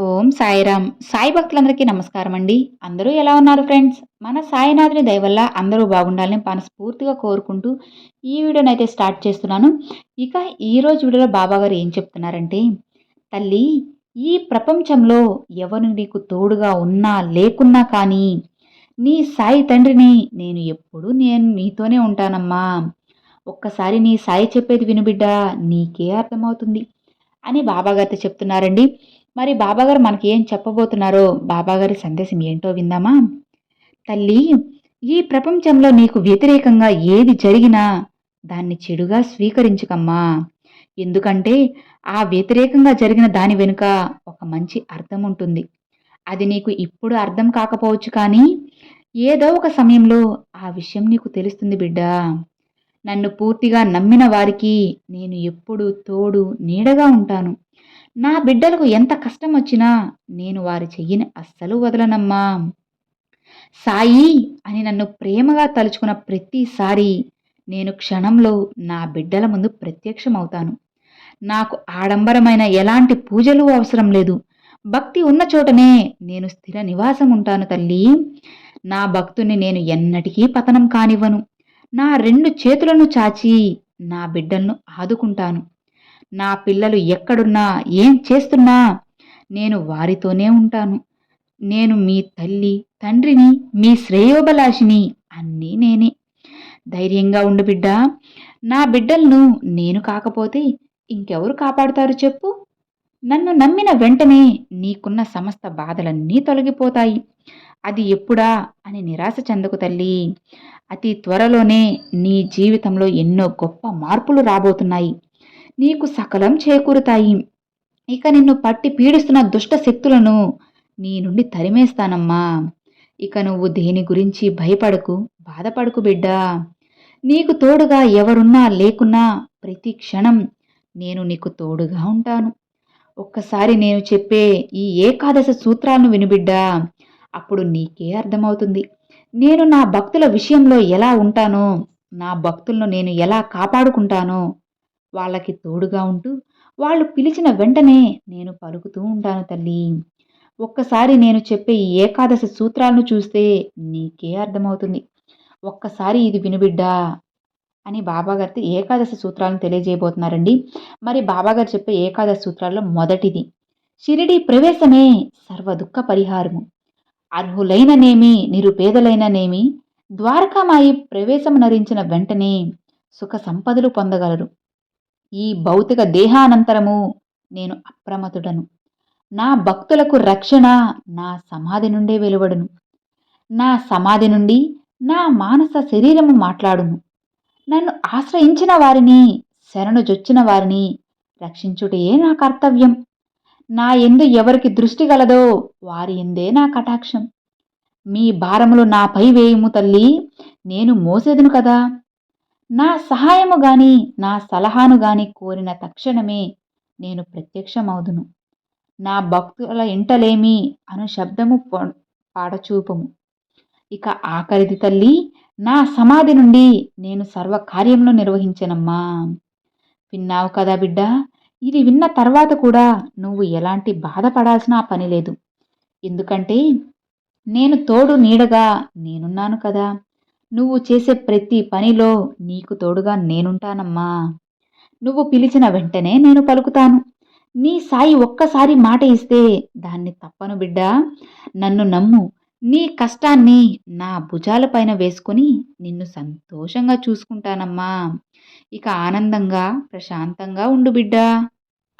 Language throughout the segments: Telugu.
ఓం సాయిరామ్. సాయి భక్తులందరికీ నమస్కారం అండి. అందరూ ఎలా ఉన్నారు ఫ్రెండ్స్? మన సాయినాథుని దయవల్ల అందరూ బాగుండాలని మనస్ఫూర్తిగా కోరుకుంటూ ఈ వీడియోని అయితే స్టార్ట్ చేస్తున్నాను. ఇక ఈరోజు వీడియోలో బాబాగారు ఏం చెప్తున్నారంటే తల్లి ఈ ప్రపంచంలో ఎవరు నీకు తోడుగా ఉన్నా లేకున్నా కానీ నీ సాయి తండ్రిని నేను ఎప్పుడూ నేను నీతోనే ఉంటానమ్మా. ఒక్కసారి నీ సాయి చెప్పేది వినుబిడ్డా నీకే అర్థమవుతుంది అని బాబాగారితో చెప్తున్నారండి. మరి బాబాగారు మనకి ఏం చెప్పబోతున్నారో బాబాగారి సందేశం ఏంటో విందామా? తల్లి ఈ ప్రపంచంలో నీకు వ్యతిరేకంగా ఏది జరిగినా దాన్ని చెడుగా స్వీకరించుకమ్మా. ఎందుకంటే ఆ వ్యతిరేకంగా జరిగిన దాని వెనుక ఒక మంచి అర్థం ఉంటుంది. అది నీకు ఇప్పుడు అర్థం కాకపోవచ్చు కానీ ఏదో ఒక సమయంలో ఆ విషయం నీకు తెలుస్తుంది బిడ్డా. నన్ను పూర్తిగా నమ్మిన వారికి నేను ఎప్పుడు తోడు నీడగా ఉంటాను. నా బిడ్డలకు ఎంత కష్టం వచ్చినా నేను వారి చెయ్యిని అస్సలు వదలనమ్మా. సాయి అని నన్ను ప్రేమగా తలుచుకున్న ప్రతిసారి నేను క్షణంలో నా బిడ్డల ముందు ప్రత్యక్షమవుతాను. నాకు ఆడంబరమైన ఎలాంటి పూజలు అవసరం లేదు. భక్తి ఉన్న చోటనే నేను స్థిర నివాసం ఉంటాను తల్లి. నా భక్తుని నేను ఎన్నటికీ పతనం కానివ్వను. నా రెండు చేతులను చాచి నా బిడ్డలను ఆదుకుంటాను. నా పిల్లలు ఎక్కడున్నా ఏం చేస్తున్నా నేను వారితోనే ఉంటాను. నేను మీ తల్లి తండ్రిని మీ శ్రేయోభలాషిని అన్నీ నేనే. ధైర్యంగా ఉండు బిడ్డ. నా బిడ్డలను నేను కాకపోతే ఇంకెవరు కాపాడుతారు చెప్పు. నన్ను నమ్మిన వెంటనే నీకున్న సమస్త బాధలన్నీ తొలగిపోతాయి. అది ఎప్పుడా అని నిరాశ చెందకు తల్లి. అతి త్వరలోనే నీ జీవితంలో ఎన్నో గొప్ప మార్పులు రాబోతున్నాయి. నీకు సకలం చేకూరుతాయి. ఇక నిన్ను పట్టి పీడిస్తున్న దుష్ట శక్తులను నీ నుండి తరిమేస్తానమ్మా. ఇక నువ్వు దేని గురించి భయపడకు బాధపడకు బిడ్డా. నీకు తోడుగా ఎవరున్నా లేకున్నా ప్రతి క్షణం నేను నీకు తోడుగా ఉంటాను. ఒక్కసారి నేను చెప్పే ఈ ఏకాదశ సూత్రాలను వినుబిడ్డా అప్పుడు నీకే అర్థమవుతుంది. నేను నా భక్తుల విషయంలో ఎలా ఉంటానో నా భక్తులను నేను ఎలా కాపాడుకుంటానో వాళ్ళకి తోడుగా ఉంటూ వాళ్ళు పిలిచిన వెంటనే నేను పలుకుతూ ఉంటాను తల్లి. ఒక్కసారి నేను చెప్పే ఈ ఏకాదశి సూత్రాలను చూస్తే నీకే అర్థమవుతుంది. ఒక్కసారి ఇది వినుబిడ్డా అని బాబాగారితో ఏకాదశి సూత్రాలను తెలియజేయబోతున్నారండి. మరి బాబాగారు చెప్పే ఏకాదశి సూత్రాల్లో మొదటిది షిరిడి ప్రవేశమే సర్వ దుఃఖ పరిహారము. అర్హులైననేమి నిరుపేదలైననేమి ద్వారకామాయి ప్రవేశం నరించిన వెంటనే సుఖ సంపదలు పొందగలరు. ఈ భౌతిక దేహానంతరము నేను అప్రమతుడను నా భక్తులకు రక్షణ నా సమాధి నుండే వెలువడును. నా సమాధి నుండి నా మానస శరీరము మాట్లాడును. నన్ను ఆశ్రయించిన వారిని శరణు జొచ్చిన వారిని రక్షించుటయే నా కర్తవ్యం. నా ఎందు ఎవరికి దృష్టి గలదో వారి ఎందే నా కటాక్షం. మీ భారములు నాపై వేయుము తల్లి నేను మోసేదును కదా? నా సహాయము గాని నా సలహాను గాని కోరిన తక్షణమే నేను ప్రత్యక్షమవుదును. నా భక్తుల ఇంటలేమి అను శబ్దము పాడచూపము. ఇక ఆఖరిది తల్లి నా సమాధి నుండి నేను సర్వ కార్యములు నిర్వహించనమ్మా. విన్నావు కదా బిడ్డ ఇది విన్న తర్వాత కూడా నువ్వు ఎలాంటి బాధపడాల్సిన పని లేదు. ఎందుకంటే నేను తోడు నీడగా నేనున్నాను కదా. నువ్వు చేసే ప్రతి పనిలో నీకు తోడుగా నేనుంటానమ్మా. నువ్వు పిలిచిన వెంటనే నేను పలుకుతాను. నీ సాయి ఒక్కసారి మాట ఇస్తే దాన్ని తప్పను బిడ్డా. నన్ను నమ్ము. నీ కష్టాన్ని నా భుజాలపైన వేసుకుని నిన్ను సంతోషంగా చూసుకుంటానమ్మా. ఇక ఆనందంగా ప్రశాంతంగా ఉండు బిడ్డా.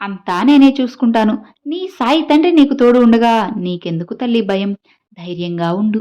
అంతా నేనే చూసుకుంటాను. నీ సాయి తండ్రి నీకు తోడు ఉండగా నీకెందుకు తల్లి భయం? ధైర్యంగా ఉండు.